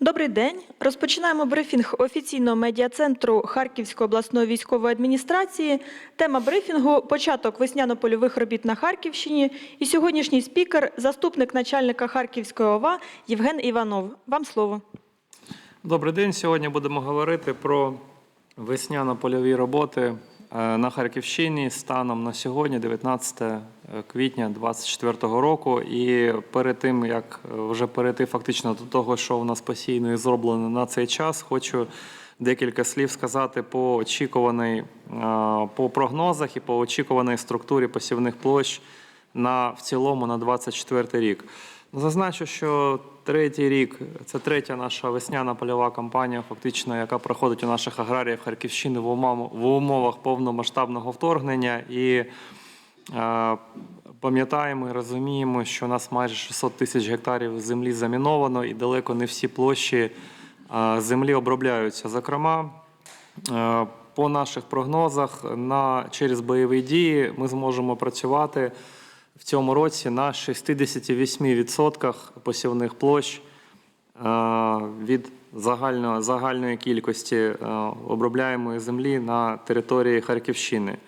Добрий день. Розпочинаємо брифінг офіційного медіа-центру Харківської обласної військової адміністрації. Тема брифінгу початок весняно-польових робіт на Харківщині. І сьогоднішній спікер, заступник начальника Харківської ОВА Євген Іванов. Вам слово. Добрий день. Сьогодні будемо говорити про весняно-польові роботи на Харківщині станом на сьогодні, 19 квітня 2024 року. І перед тим як е, вже перейти фактично до того, що у нас постійно і зроблено на цей час, хочу декілька слів сказати по очікуваний, е, по прогнозах і по очікуваній структурі посівних площ на в цілому на 24 рік. Зазначу, що третій рік це третя наша весняна польова кампанія, фактично, яка проходить у наших аграріїв Харківщини в умовах повномасштабного вторгнення. І е, пам'ятаємо і розуміємо, що у нас майже 600 тисяч гектарів землі заміновано, і далеко не всі площі е, землі обробляються. Зокрема, е, по наших прогнозах на через бойові дії ми зможемо працювати в цьому році на 68% посівних площ е, від загальної, загальної кількості е, обробляємої землі на території Харківщини. Е,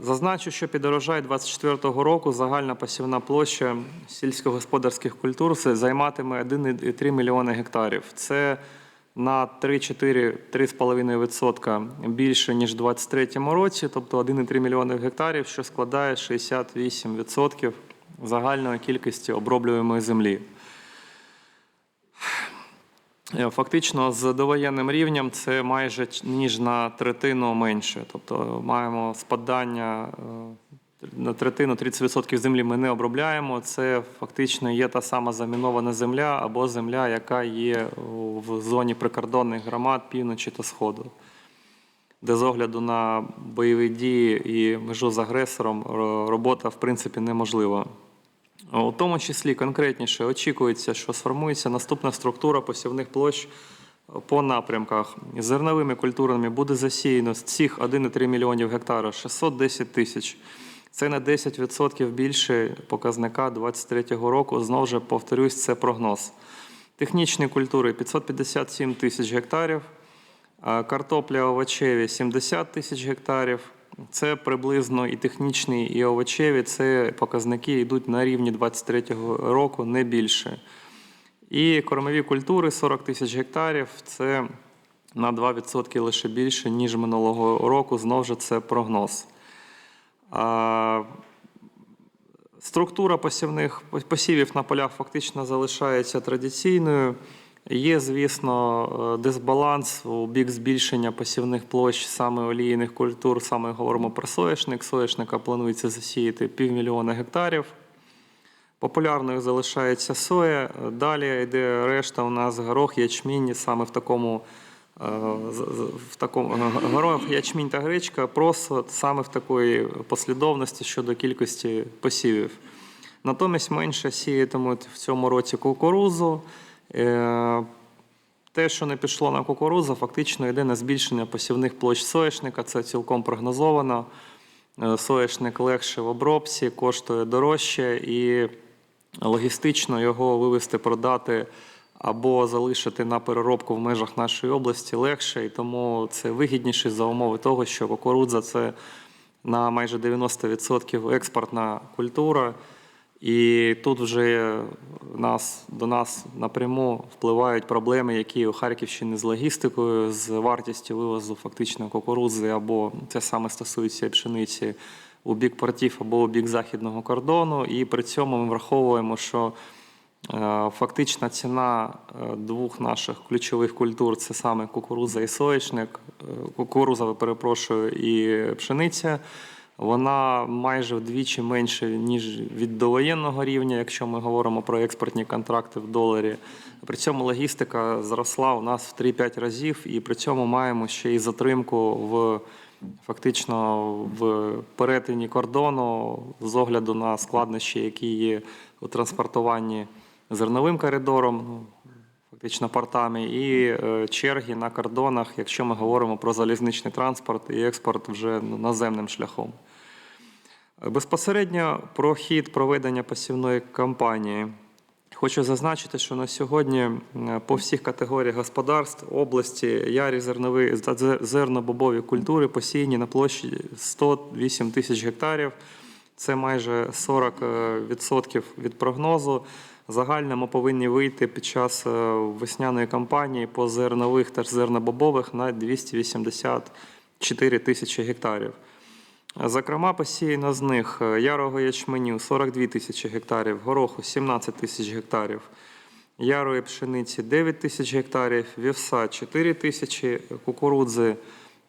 Зазначу, що під урожай 2024 року загальна посівна площа сільськогосподарських культур займатиме 1,3 мільйони гектарів. Це на 3-4-3,5% більше, ніж у 2023 році, тобто 1,3 мільйони гектарів, що складає 68% загальної кількості оброблюємої землі. Фактично, з довоєнним рівнем це майже ніж на третину менше. Тобто маємо спадання е, на третину 30% землі ми не обробляємо. Це фактично є та сама замінована земля або земля, яка є в зоні прикордонних громад півночі та сходу, де з огляду на бойові дії і межу з агресором робота в принципі неможлива. У тому числі конкретніше очікується, що сформується наступна структура посівних площ по напрямках. Зерновими культурами буде засіяно з цих 1,3 мільйонів гектарів 610 тисяч. Це на 10% більше показника 2023 року. Знову ж повторюсь, це прогноз. Технічні культури 557 тисяч гектарів, картопля овочеві 70 тисяч гектарів. Це приблизно і технічні, і овочеві. Це показники йдуть на рівні 23 року, не більше. І кормові культури 40 тисяч гектарів. Це на 2% лише більше, ніж минулого року. Знову ж це прогноз. Структура посівних посівів на полях фактично залишається традиційною. Є, звісно, е, дисбаланс у бік збільшення посівних площ саме олійних культур. Саме говоримо про соняшник. Соняшника планується засіяти півмільйона гектарів. Популярною залишається соя. Далі йде решта у нас горох, ячмінь, саме в такому в такому е, горох, ячмінь та гречка, просто саме в такої послідовності щодо кількості посівів. Натомість менше сіятимуть в цьому році кукурузу. Е, Те, що не пішло на кукурузу, фактично йде на збільшення посівних площ соняшника. Це цілком прогнозовано. Е, Соняшник легше в обробці, коштує дорожче і логістично його вивезти, продати або залишити на переробку в межах нашої області легше, і тому це вигідніше за умови того, що кукурудза це на майже 90% експортна культура. І тут вже нас, до нас напряму впливають проблеми, які у Харківщині з логістикою, з вартістю вивозу фактично кукурудзи, або це саме стосується пшениці у бік портів або у бік західного кордону. І при цьому ми враховуємо, що е, фактична ціна е, двох наших ключових культур це саме кукурудза і соєчник, е, кукурудза, перепрошую, і пшениця. Вона майже вдвічі менше, ніж від довоєнного рівня, якщо ми говоримо про експортні контракти в доларі. При цьому логістика зросла у нас в 3-5 разів, і при цьому маємо ще й затримку в фактично в перетині кордону з огляду на складнощі, які є у транспортуванні зерновим коридором. ну, Фактично портами і е, черги на кордонах, якщо ми говоримо про залізничний транспорт і експорт вже ну, наземним шляхом. Безпосередньо про хід проведення посівної кампанії Хочу зазначити, що на сьогодні по всіх категоріях господарств області ярі зернові зернобобові культури посіяні на площі 108 тисяч гектарів. Це майже 40% від прогнозу. Загально ми повинні вийти під час е, весняної кампанії по зернових та зернобобових на 284 тисячі гектарів. Зокрема, посіяно з них е, ярого ячменю 42 тисячі гектарів, гороху 17 тисяч гектарів, ярої пшениці 9 тисяч гектарів, вівса 4 тисячі, кукурудзи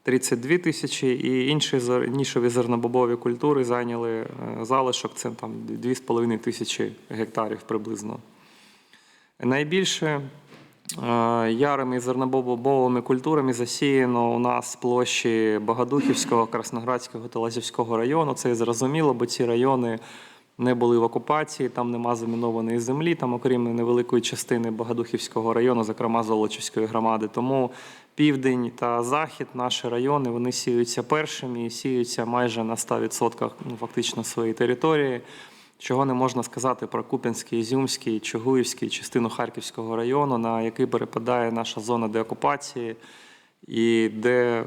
32 тисячі і інші нішові зернобобові культури зайняли е, залишок, це там 2,5 тисячі гектарів приблизно. Найбільше е, ярими зернобобовими культурами засіяно у нас площі Богодухівського, Красноградського та Лазівського району. Це зрозуміло, бо ці райони не були в окупації, там нема замінованої землі, там, окрім невеликої частини Богодухівського району, зокрема Золочівської громади. Тому південь та захід, наші райони, вони сіються першими і сіються майже на 100% ну, фактично своєї території. Чого не можна сказати про Куп'янський, Ізюмський, Чугуївський, частину Харківського району, на який перепадає наша зона деокупації, і де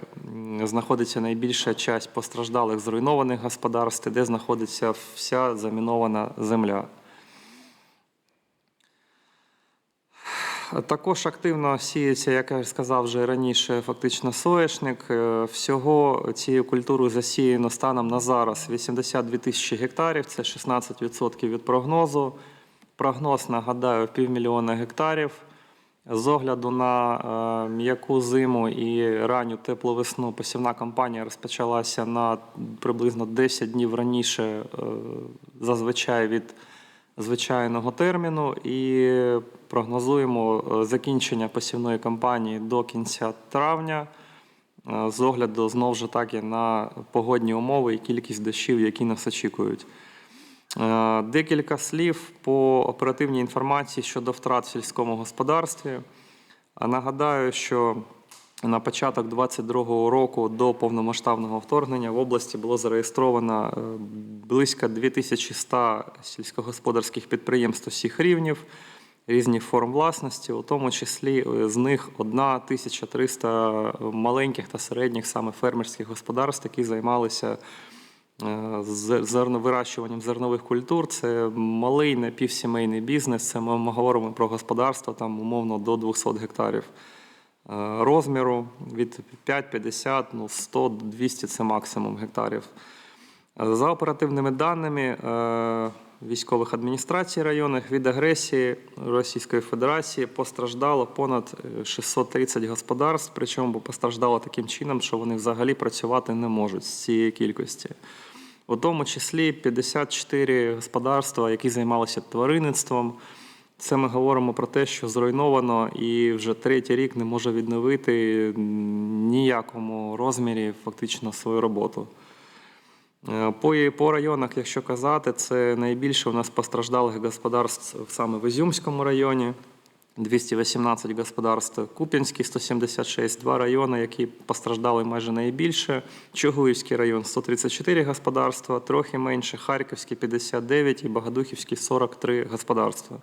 знаходиться найбільша часть постраждалих зруйнованих господарств, де знаходиться вся замінована земля. Також активно сіється, як я сказав вже раніше, фактично соєшник. Е, Всього цією культурою засіяно станом на зараз 82 тисячі гектарів, це 16% від прогнозу. Прогноз, нагадаю, півмільйона гектарів. З огляду на е, м'яку зиму і ранню теплу весну посівна кампанія розпочалася на приблизно 10 днів раніше, е, зазвичай від звичайного терміну, і прогнозуємо е, закінчення посівної кампанії до кінця травня. е, З огляду знову ж таки на погодні умови і кількість дощів, які нас очікують. Е, Декілька слів по оперативній інформації щодо втрат в сільському господарстві. Нагадаю, що на початок 2022 року до повномасштабного вторгнення в області було зареєстровано е, близько 2100 сільськогосподарських підприємств усіх рівнів, різних форм власності, у тому числі е, з них 1300 маленьких та середніх саме фермерських господарств, які займалися е, зерновирощуванням зернових культур. Це малий напівсімейний бізнес. Це ми, говоримо про господарство там умовно до 200 гектарів розміру від 5, 50, ну 100, 200 це максимум гектарів. Е, За оперативними даними е, військових адміністрацій районних від агресії Російської Федерації постраждало понад е, 630 господарств, причому постраждало таким чином, що вони взагалі працювати не можуть з цієї кількості. У тому числі 54 господарства, які займалися тваринництвом. Це ми говоримо про те, що зруйновано і вже третій рік не може відновити ніякому розмірі фактично свою роботу. Е, По, по районах, якщо казати, це найбільше у нас постраждалих господарств саме в Ізюмському районі. 218 господарств, Куп'янський 176, два райони, які постраждали майже найбільше. Чугуївський район 134 господарства, трохи менше, Харківський 59 і Богодухівський 43 господарства.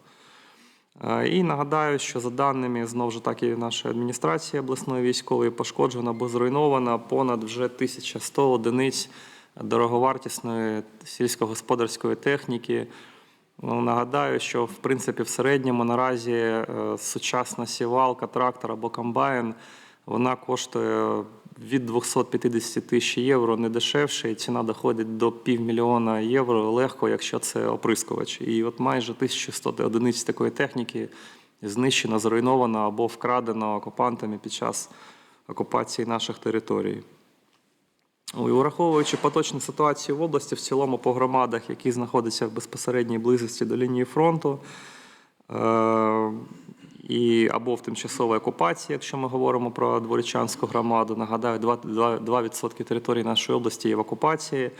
Е, І нагадаю, що за даними знову ж таки нашої адміністрації обласної військової пошкоджено або зруйновано понад вже 1100 одиниць дороговартісної сільськогосподарської техніки. Ну, Нагадаю, що в принципі в середньому наразі е, сучасна сівалка, трактор або комбайн вона коштує від 250 тисяч євро не дешевше, і ціна доходить до півмільйона євро легко, якщо це оприскувач. І от майже 1100 одиниць такої техніки знищено, зруйновано або вкрадено окупантами під час окупації наших територій. І враховуючи поточну ситуацію в області, в цілому по громадах, які знаходяться в безпосередній близості до лінії фронту, е- і або в тимчасовій окупації, якщо ми говоримо про Дворічанську громаду, нагадаю, 2%, 2% території нашої області є в окупації,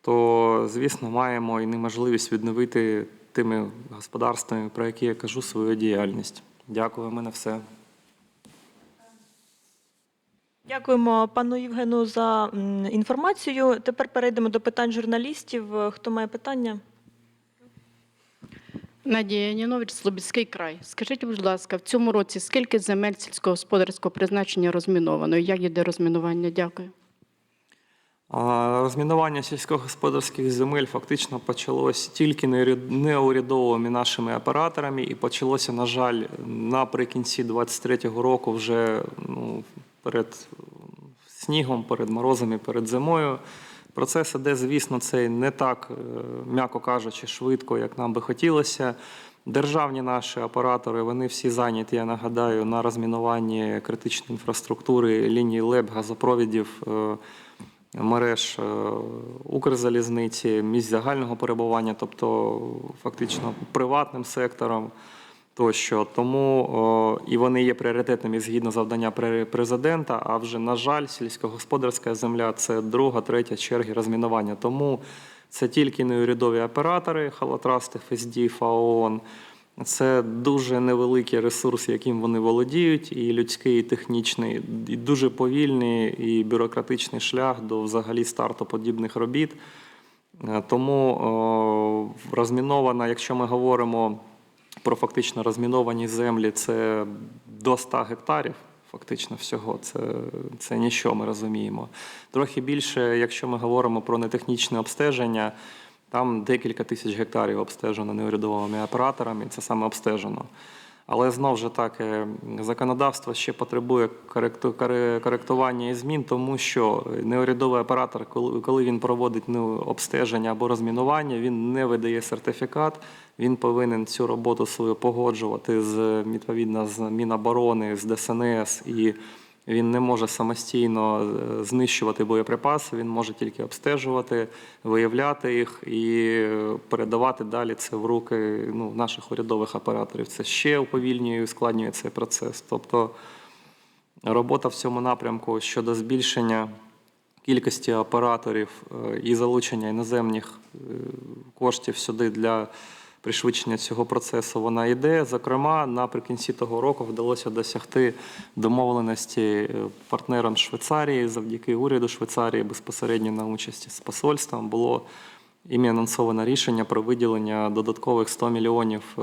то, звісно, маємо і неможливість відновити тими господарствами, про які я кажу, свою діяльність. Дякую, мене все. Дякуємо пану Євгену за інформацію. Тепер перейдемо до питань журналістів. Хто має питання? Надія Янінович, Слобідський край. Скажіть, будь ласка, в цьому році скільки земель сільськогосподарського призначення розміновано? і Як іде розмінування? Дякую. Розмінування сільськогосподарських земель фактично почалось тільки неуряд- неурядовими нашими операторами, і почалося, на жаль, наприкінці 23-го року, вже ну, перед снігом, перед морозами, перед зимою. Процес іде, звісно, цей не так, е, м'яко кажучи, швидко, як нам би хотілося. Державні наші оператори, вони всі зайняті, я нагадаю, на розмінуванні критичної інфраструктури, ліній ЛЕБ, газопровідів, е, мереж е, Укрзалізниці, місць загального перебування, тобто фактично приватним сектором тощо. Тому о, і вони є пріоритетними згідно завдання пре- президента. А вже, на жаль, сільськогосподарська земля це друга, третя черги розмінування. Тому це тільки неурядові оператори, Халатраст, ФСД, ФАОН. Це дуже невеликий ресурс, яким вони володіють, і людський, і технічний, і дуже повільний і бюрократичний шлях до взагалі старту подібних робіт. Е, Тому розмінована, якщо ми говоримо про фактично розміновані землі, це до 100 гектарів. Фактично всього, це, це ніщо, ми розуміємо. Трохи більше, якщо ми говоримо про нетехнічне обстеження, там декілька тисяч гектарів обстежено неурядовими операторами, це саме обстежено. Але знов же так, законодавство ще потребує коректування і змін, тому що неурядовий оператор, коли він проводить ну, обстеження або розмінування, він не видає сертифікат. Він повинен цю роботу свою погоджувати з відповідно з Міноборони, з ДСНС і він не може самостійно е, знищувати боєприпаси, він може тільки обстежувати, виявляти їх і е, передавати далі це в руки ну, наших урядових операторів. Це ще уповільнює і ускладнює цей процес. Тобто робота в цьому напрямку щодо збільшення кількості операторів е, і залучення іноземних коштів сюди для пришвидшення цього процесу вона йде. Зокрема, наприкінці того року вдалося досягти домовленості е, партнерам Швейцарії завдяки уряду Швейцарії безпосередньо на участі з посольством було ім'я анонсовано рішення про виділення додаткових 100 мільйонів е,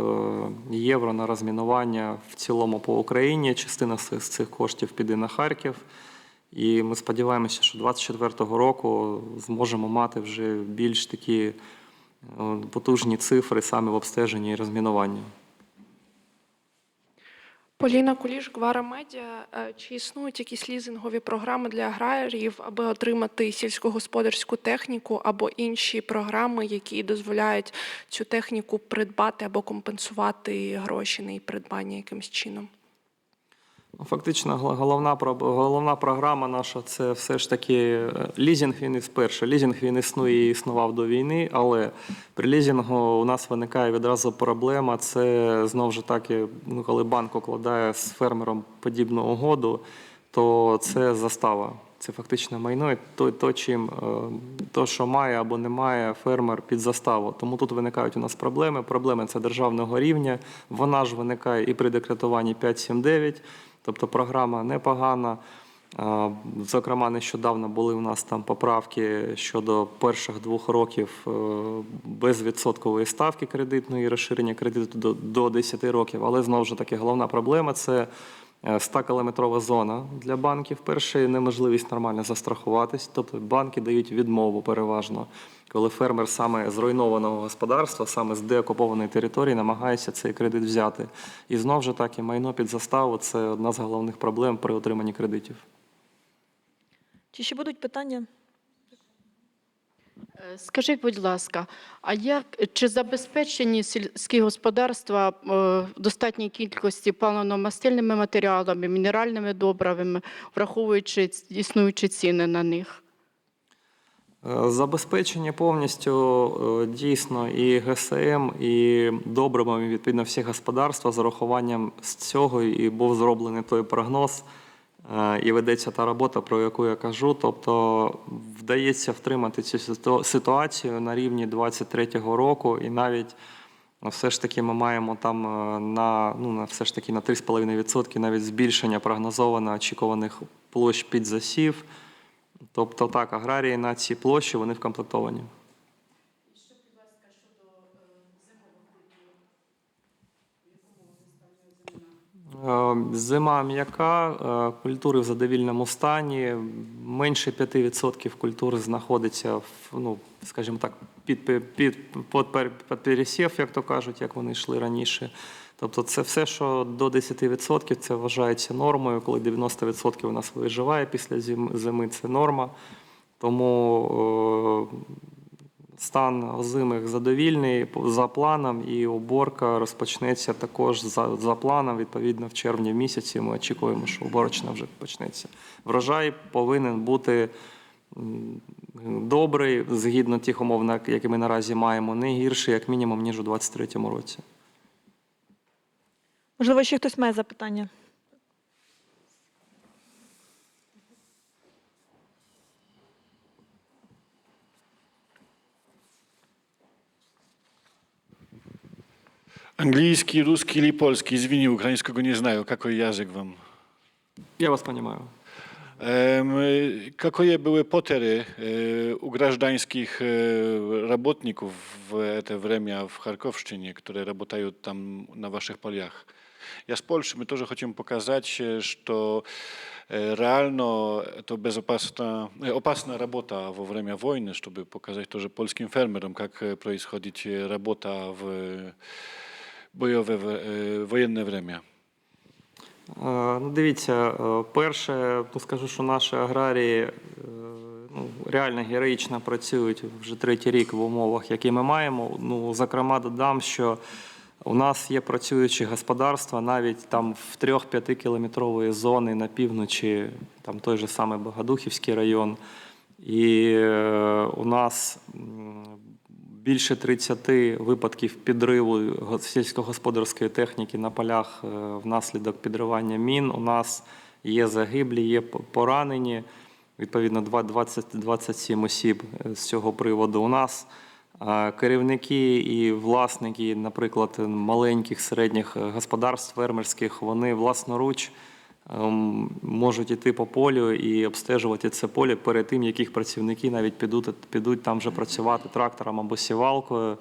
євро на розмінування в цілому по Україні. Частина з цих коштів піде на Харків. І ми сподіваємося, що 2024 року зможемо мати вже більш такі потужні цифри саме в обстеженні і розмінуванні. Поліна Куліш, Гвара Медіа. Е, Чи існують якісь лізингові програми для аграріїв, аби отримати сільськогосподарську техніку або інші програми, які дозволяють цю техніку придбати або компенсувати гроші на її придбання якимось чином? Фактично, головна, головна програма наша це все ж таки е, лізінг. Він із перше. Лізінг він існує і існував до війни, але при лізінгу у нас виникає відразу проблема. Це знову ж таки, ну, коли банк укладає з фермером подібну угоду, то це застава. Це фактично майно, і то, то, чим, е, то, що має або не має фермер під заставу. Тому тут виникають у нас проблеми. Проблеми це державного рівня. Вона ж виникає і при декретуванні 579. Тобто програма непогана. Зокрема, нещодавно були у нас там поправки щодо перших двох років е, безвідсоткової ставки кредитної, розширення кредиту до, до 10 років. Але знову ж таки, головна проблема це 100-кілометрова зона для банків. Перше неможливість нормально застрахуватись. Тобто банки дають відмову переважно, коли фермер саме з руйнованого господарства, саме з деокупованої території, намагається цей кредит взяти. І знову ж таки, майно під заставу це одна з головних проблем при отриманні кредитів. Чи ще будуть питання? Е, Скажіть, будь ласка, а як чи забезпечені сільські господарства е, в достатній кількості паливно-мастильними матеріалами, мінеральними добривами, враховуючи існуючі ціни на них? Е, Забезпечення повністю е, дійсно і ГСМ, і добривами відповідно всі господарства з урахуванням з цього і був зроблений той прогноз, е, і ведеться та робота, про яку я кажу. Тобто вдається втримати цю ситуацію на рівні 23-го року, і навіть ну, все ж таки ми маємо там е, на ну на все ж таки на 3,5% навіть збільшення прогнозовано очікуваних площ під засів. Тобто так, аграрії на цій площі вони вкомплектовані. Зима м'яка, е, культури в задовільному стані. Менше 5% культур знаходиться в, ну, скажімо так, під, під, під, під, пересів, як то кажуть, як вони йшли раніше. Тобто це все, що до 10%, це вважається нормою. Коли 90% у нас виживає після зими, це норма. Тому е, стан озимих задовільний за планом, і уборка розпочнеться також за, за планом. Відповідно, в червні місяці ми очікуємо, що уборочна вже почнеться. Врожай повинен бути добрий, згідно тих умов, які ми наразі маємо, не гірший, як мінімум, ніж у 2023 році. Можливо, ще хтось має запитання? Английский, русский или польский? Извини, украинского не знаю. Какой язык вам? Я вас розумію. Эм, э, какие были потеры э, у гражданских э, работников в это время в Харьковщине, которые работают там на ваших полях? Я с Польши, мы тоже хотим показать, э, что э, реально это безопасна, э, опасная работа во время войны, чтобы показать тоже польским фермерам, как э, происходит э, работа в э, боевое, э, время. Е, Ну, дивіться, е, перше, скажу, що наші аграрії е, ну, реально героїчно працюють вже третій рік в умовах, які ми маємо. Ну, зокрема, додам, що у нас є працюючі господарства навіть там в 3-5 кілометрової зони на півночі, там той же самий Богодухівський район. І е, у нас більше 30 випадків підриву сільськогосподарської техніки на полях е, внаслідок підривання мін. У нас є загиблі, є поранені. Відповідно, два- 20 27 осіб е, з цього приводу. У нас керівники і власники, наприклад, маленьких середніх е, господарств фермерських, вони власноруч можуть іти по полю і обстежувати це поле перед тим, як їх працівники навіть підуть, підуть там вже працювати трактором або сівалкою.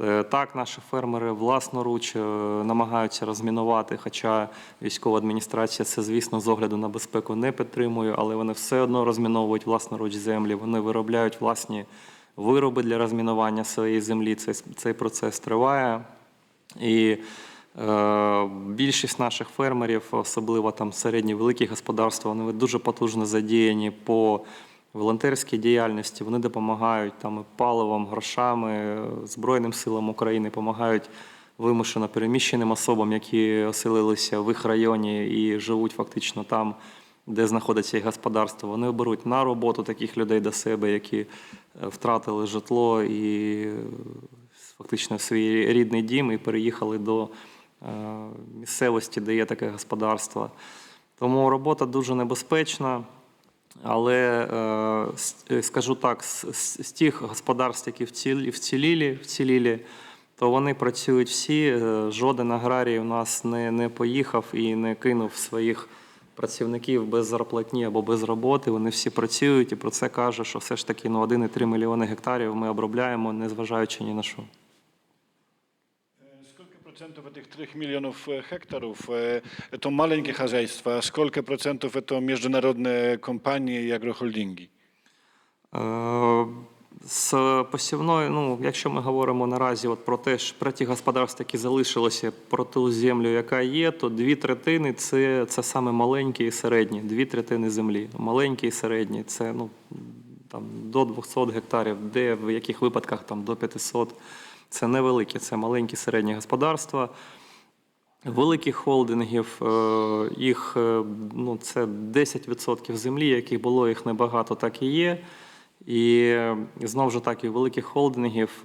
Е, Так, наші фермери власноруч е, намагаються розмінувати, хоча військова адміністрація це, звісно, з огляду на безпеку не підтримує, але вони все одно розміновують власноруч землі. Вони виробляють власні вироби для розмінування своєї землі. Цей, цей процес триває. І більшість наших фермерів, особливо там середні великі господарства, вони дуже потужно задіяні по волонтерській діяльності. Вони допомагають там паливом, грошами, е, Збройним силам України, допомагають вимушено переміщеним особам, які оселилися в їх районі і живуть фактично там, де знаходиться їх господарство. Вони беруть на роботу таких людей до себе, які е, втратили житло і е, фактично свій рідний дім і переїхали до е, місцевості, де є таке господарство. Тому робота дуже небезпечна. Але е, е, скажу так, з, тих господарств, які вцілі, вцілілі, вцілілі, то вони працюють всі. Е, Жоден аграрій у нас не, не поїхав і не кинув своїх працівників без зарплатні або без роботи. Вони всі працюють, і про це каже, що все ж таки ну, 1,3 мільйони гектарів ми обробляємо, незважаючи ні на що Сколько процентов этих 3 миллионов э, гектаров э, это маленькие хозяйства, а сколько процентов это международные компании и агрохолдинги? Е, З посівною, ну, якщо ми говоримо наразі от про те, що про ті господарства, які залишилися, про ту землю, яка є, то дві третини це, це саме маленькі і середні, дві третини землі. Маленькі і середні це ну, там, до 200 гектарів, де в яких випадках там, до 500. Це невеликі, це маленькі середні господарства. Великих холдингів, е, їх е, ну, це 10% землі, яких було, їх небагато, так і є. І е, знову ж таки, великих холдингів,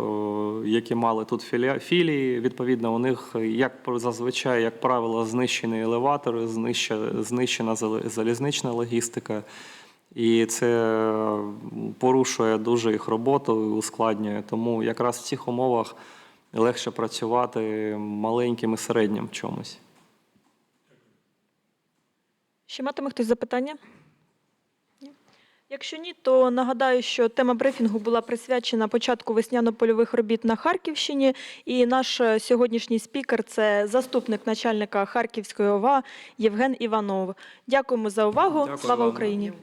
які мали тут філії, відповідно, у них як зазвичай, як правило, знищені елеватори, знищена залізнична логістика. І це е, порушує дуже їх роботу і ускладнює. Тому якраз в цих умовах легше працювати маленьким і середнім в чомусь. Ще матиме хтось запитання? Ні? Якщо ні, то нагадаю, що тема брифінгу була присвячена початку весняно-польових робіт на Харківщині. І наш е, сьогоднішній спікер це заступник начальника Харківської ОВА Євген Іванов. Дякуємо за увагу. Дякую Слава. Україні!